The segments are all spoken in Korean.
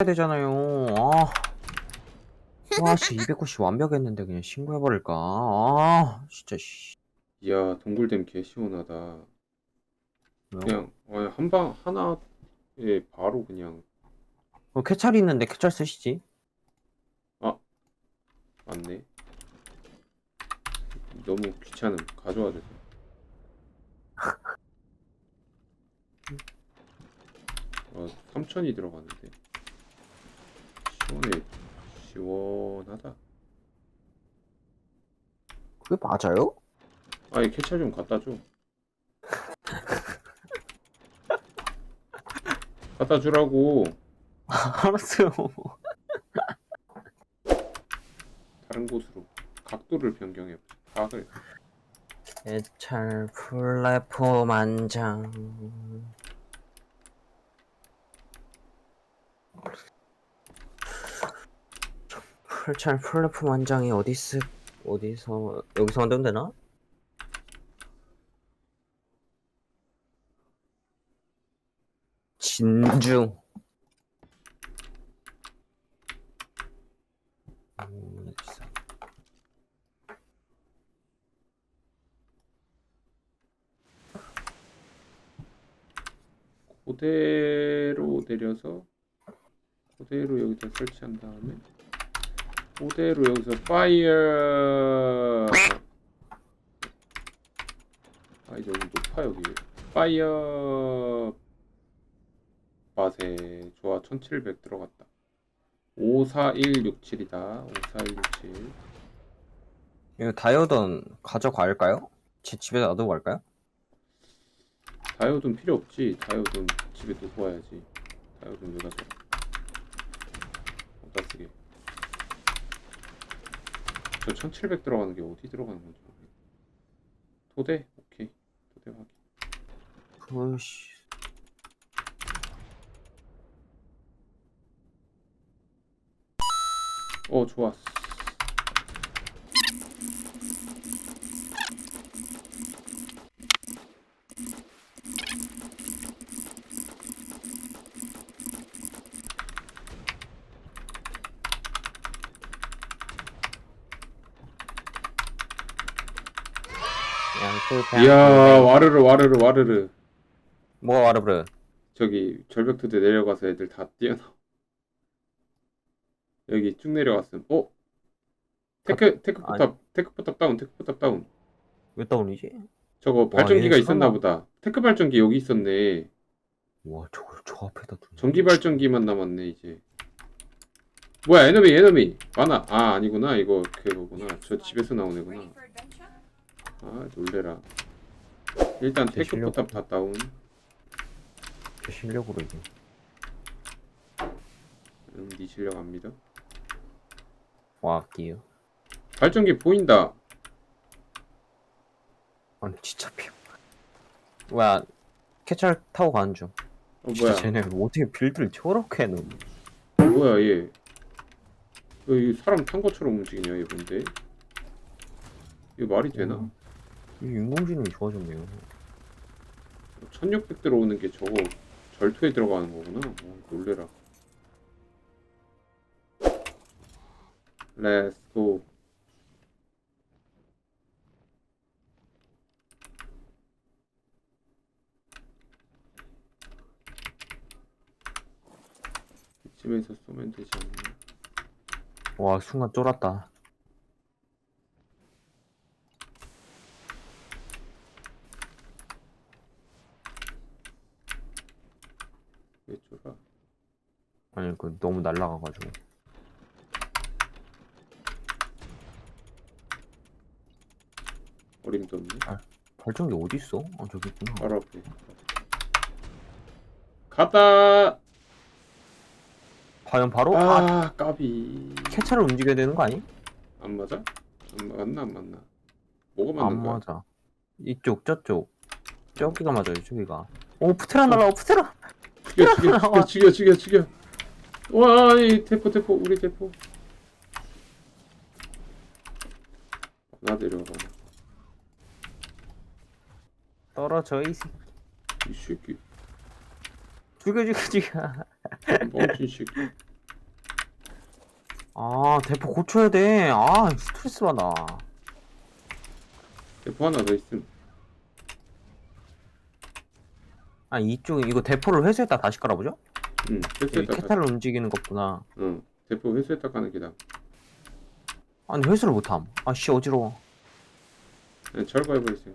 해야 되잖아요. 아. 와, 씨, 290 완벽했는데 그냥 신고해버릴까. 아, 진짜, 씨. 이야 동굴댐 개 시원하다. 왜요? 그냥 어, 한방 하나에 바로 그냥 어, 캐찰이 있는데 캐찰 쓰시지? 맞네. 너무 귀찮음. 가져와 주세요. 어, 3천이 들어가는데. 시원해. 시원하다. 그게 맞아요? 아이 캐찰 좀 갖다 줘. 갖다 주라고. 알았어요. 다른 곳으로 각도를 변경해. 각을. 캐찰 플랫폼 한장. 캐찰 플랫폼 한 장이 어디 있, 어디서, 여기서 만들면 되나? 진중. 그대로 내려서 그대로 여기다 설치한 다음에 그대로 여기서 파이어. 아 이제 여기 높아 여기. 파이어. 맛에 좋아. 1700 들어갔다. 54167이다. 54167 이거 다이오던 가져갈까요? 제 집에 놔두고 갈까요? 다이오드는 필요 없지. 다이오드는 집에 두고 와야지. 다이오드는 왜 가져와? 어디다 쓰게 저 1700 들어가는 게 어디 들어가는 건지 모르겠네 토대? 오케이 토대 확인 으씨. 어 좋았어 이야 와르르 와르르 와르르 뭐가 와르브르? 저기 절벽토대 내려가서 애들 다 뛰어나 여기 쭉 내려갔음 어? 테크 테크 포탑 테크 포탑 다운 테크 포탑 다운 왜 다운이지? 저거 발전기가 얘네 있었나 설마- 보다. 테크 발전기 여기 있었네. 와 저걸 저 앞에다 두네. 전기 발전기만 남았네 이제. 뭐야 에너미 에너미 많아. 아 아니구나 이거 그거구나. 저 집에서 나온 애구나. 아 놀래라. 일단 제 테크 포탑 다 다운. 제 실력으로 이게. 음, 네 실력 안 믿어. 와 끼요. 발전기 보인다. 아니 진짜 피. 뭐야 캐찰 타고 가는 중. 어 진짜 뭐야 쟤네 어떻게 빌드를 저렇게 해놓? 뭐야 얘. 여기 사람 탄 것처럼 움직이냐 얘 뭔데? 이거 말이 되나? 음. 이 인공지능이 좋아졌네요. 1600 들어오는 게 저거 절토에 들어가는 거구나. 어, 놀래라. Let's go. 이쯤에서 쏘면 되지 않나? 와 순간 쫄았다. 왜 쫄아? 아니 그 너무 날라가가지고. 어림도 없네. 발전기 어디 있어? 아 저기 있구나. 바로 앞에. 갔다. 과연 바로 아, 아 까비. 캐찰을 움직여야 되는 거 아니? 안 맞아? 안 맞나 안 맞나? 뭐가 안 맞는 거야? 맞아. 이쪽 저쪽 저기가 맞아요 저기가. 오 프테라 날라와 프테라. 죽여 죽여 죽여 죽여 죽여 죽여 와이 대포 대포 우리 대포 나 내려가 떨어져 이 새끼. 이 새끼 죽여 죽여 죽여. 멍친 새끼 아 대포 고쳐야 돼아 스트레스 받아 대포 하나 더 있음. 아 이쪽 이거 대포를 회수했다 다시 깔아보죠? 응. 여기 회수했다. 가- 캐탈을 움직이는 것구나 응. 대포 회수했다 가는 기다. 아니 회수를 못함 아씨 어지러워 그냥 철거해버렸어요.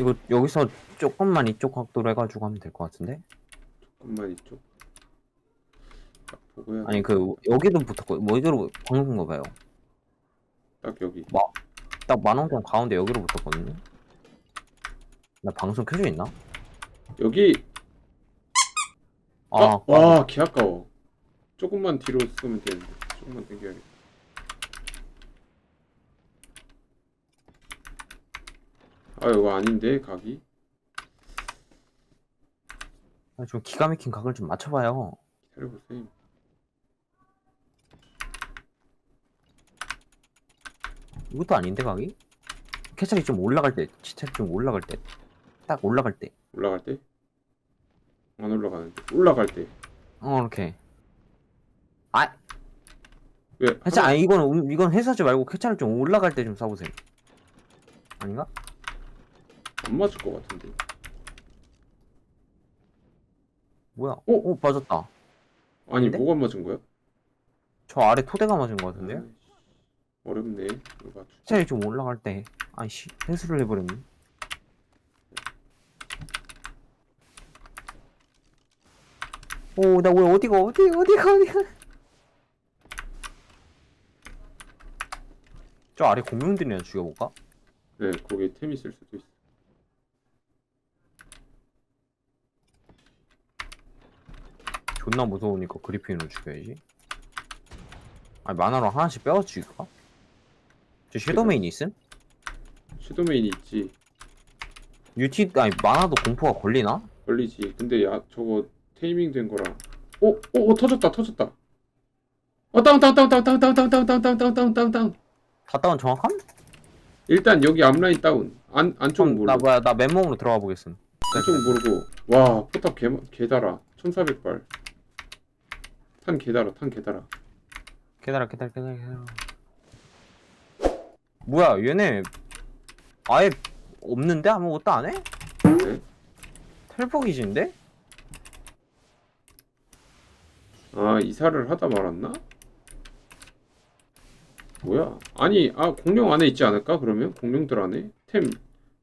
이거 여기서 조금만 이쪽 각도로 해가지고 하면 될 것 같은데? 조금만 이쪽. 딱 보고 해야 돼. 아니 그 여기도 붙었고 뭐 여기로 방금 거 봐요 딱 여기. 딱 만원동 가운데 여기로 붙었거든요 나 방송 켜져 있나? 여기. 아 아, 와, 개 아까워. 조금만 뒤로 쓰면 되는데. 조금만 당겨야겠다. 아, 이거 아닌데, 각이? 아, 좀 기가 막힌 각을 좀 맞춰봐요 기다려보세요. 이것도 아닌데 각이? 캐찰이 좀 올라갈 때 캐찰이 좀 올라갈 때 딱 올라갈 때 올라갈 때? 안 올라가는데. 올라갈 때. 어 이렇게 아 왜? 하나- 아니 이건 음, 이건 회수하지 말고 캐찰을 좀 올라갈 때좀 쏴보세요 아닌가? 안 맞을 것 같은데. 뭐야? 어? 오 빠졌다 아니, 아닌데? 뭐가 맞은 거야? 저 아래 토대가 맞은 것 같은데요? 아이씨, 어렵네. 이거 맞추. 캐찰이 좀 올라갈 때 아이씨 회수를 해버렸네 오나 왜 어디가 어디 어디가 어디가 저 아래 공룡들이나 죽여볼까? 네, 거기에 템 있을 수도 있어. 존나 무서우니까 그리핀으로 죽여야지. 아니 만화로 하나씩 빼어 죽일까? 저 섀도메인 있음? 슈도메인이 있지. 유티 아니 만화도 공포가 걸리나? 걸리지. 근데 야, 저거 테이밍 된 거라. 오, 오, 오, 터졌다, 터졌다. 어, 다운, 다운, 다운, 다운, 다운, 다운, 다운, 다운, 다운, 다운, 다운, 다운, 다운, 다운. 다 다운 정확함? 일단 여기 앞라인 다운. 안, 안쪽 그럼 나 모르고. 뭐야 나 맨몸으로 들어가 보겠음. 안쪽 모르고. 와, 포탑 개, 개 달아. 1400발. 탄 개 달아, 탄 개 달아. 기다려 기다려 기다려 기다려. 뭐야 얘네 아예 없는데 아무것도 안 해? 네? 텔포기진데? 아, 이사를 하다 말았나? 뭐야? 아니, 아, 공룡 안에 있지 않을까? 그러면? 공룡들 안에? 템,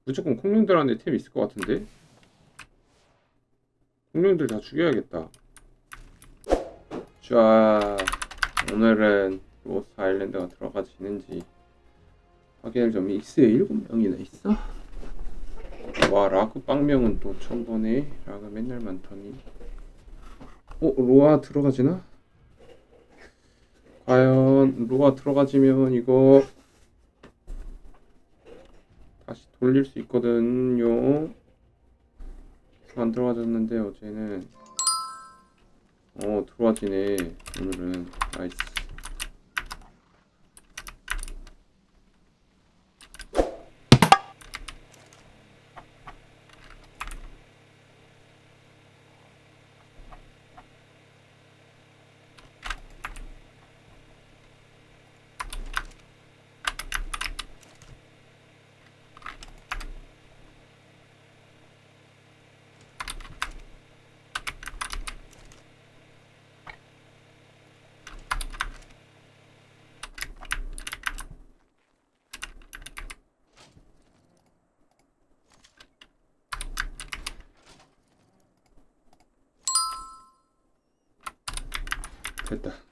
무조건 공룡들 안에 템 있을 것 같은데? 공룡들 다 죽여야겠다. 자, 오늘은 로스 아일랜드가 들어가지는지 확인을 좀 익스에 7명이나 있어? 와, 라그 빵명은 또 보네. 라그 맨날 많더니. 어, 로아 들어가지나? 과연 로아 들어가지면 이거 다시 돌릴 수 있거든요. 안 들어가졌는데 어제는 어 들어와지네 오늘은 나이스 됐다